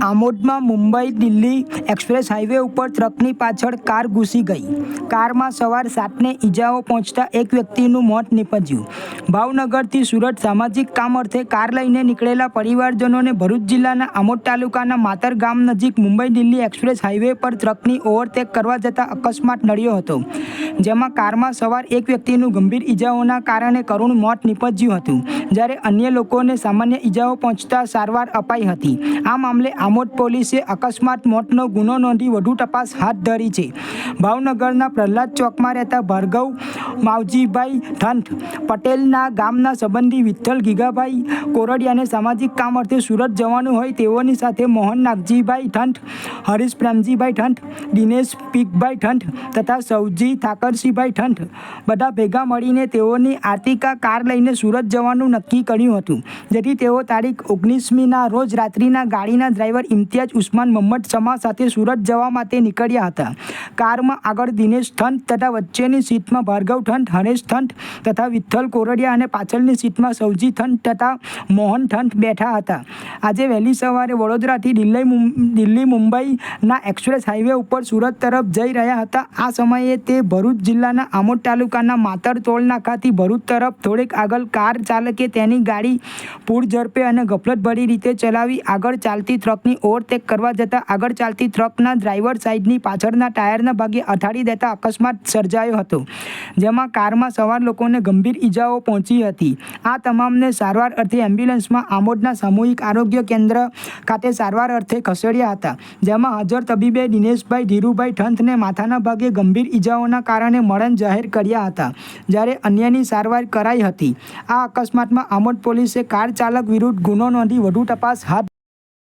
આમોદમાં Mumbai Delhi express highway ઉપર ટ્રકની પાછળ કાર ઘૂસી ગઈ. કારમાં સવાર સાતને ઈજાઓ પહોંચતા એક વ્યક્તિનું મોત નીપજ્યું. ભાવનગરથી સુરત સામાજિક કામ અર્થે કાર લઈને નીકળેલા પરિવારજનોને ભરૂચ જિલ્લાના આમોદ તાલુકાના માતર ગામ નજીક મુંબઈ દિલ્હી એક્સપ્રેસ હાઈવે પર ટ્રકની ઓવરટેક કરવા જતાં અકસ્માત નડ્યો હતો. જેમાં કારમાં સવાર એક વ્યક્તિનું ગંભીર ઈજાઓના કારણે કરુણ મોત નીપજ્યું હતું. જ્યારે અન્ય લોકોને સામાન્ય ઈજાઓ પહોંચતા સારવાર અપાઈ હતી. આ મામલે આમોદ પોલીસે અકસ્માત મોતનો ગુનો નોંધી વધુ તપાસ હાથ ધરી છે. ભાવનગરના પ્રહલાદ ચોકમાં રહેતા ભાર્ગવ માવજીભાઈ ઠંઠ પટેલના ગામના સંબંધી વિઠ્ઠલ ગીગાભાઈ કોરડિયાને સામાજિક કામ અર્થે સુરત જવાનું હોય તેઓની સાથે મોહન નાગજીભાઈ ઠંઠ હરીશ પ્રેમજીભાઈ ઠંઠ દિનેશ પીકભાઈ ઠંઠ તથા સૌજી ઠાકરસિંહભાઈ ઠંઠ બધા ભેગા મળીને તેઓની આર્ટિકા કાર લઈને સુરત જવાનું નક્કી કર્યું હતું. જેથી તેઓ તારીખ ઓગણીસમીના રોજ રાત્રિના ગાડીના ડ્રાઈવર ઇમ્તિયાજ ઉસ્માન મોહમ્મદ સમા સાથે સુરત જવા માટે નીકળ્યા હતા. કારમાં આગળ દિનેશ ઠંઠ તથા વચ્ચેની સીટમાં ભાર્ગવ ઠંઠ હરેશ ઠંઠ તથા વિઠ્ઠલ કોરડિયા અને પાછળની સીટમાં સૌજી ઠંઠ તથા મોહન ઠંઠ બેઠા હતા. આજે વહેલી સવારે વડોદરાથી દિલ્હી દિલ્હી મુંબઈના એક્સપ્રેસ હાઈવે ઉપર સુરત તરફ જઈ રહ્યા હતા. આ સમયે તે ભરૂચ જિલ્લાના આમોદ તાલુકાના માતર ટોલ નાકાથી ભરૂચ તરફ થોડેક આગળ કાર ચાલકે તેની ગાડી પૂર ઝડપે અને ગફલતભરી રીતે ચલાવી આગળ ચાલતી ટ્રકની ઓવરટેક કરવા જતાં આગળ ચાલતી ટ્રકના ડ્રાઈવર સાઈડની પાછળના ટાયરના ભાગે અથાડી દેતા અકસ્માત સર્જાયો હતો, જેમાં કારમાં સવાર લોકોને ગંભીર ઈજાઓ પહોંચી હતી. આ તમામને સારવાર અર્થે એમ્બ્યુલન્સમાં આમોદના સામૂહિક આરોગ્ય કેન્દ્ર ખાતે સારવાર અર્થે ખસેડ્યા હતા, જેમાં હાજર તબીબે દિનેશભાઈ ધીરુભાઈ ઠંથને માથાના ભાગે ગંભીર ઈજાઓના કારણે મરણ જાહેર કર્યા હતા, જ્યારે અન્યની સારવાર કરાઈ હતી. આ અકસ્માતમાં આમોદ પોલીસે કાર ચાલક વિરુદ્ધ ગુનો નોંધી વધુ તપાસ હાથ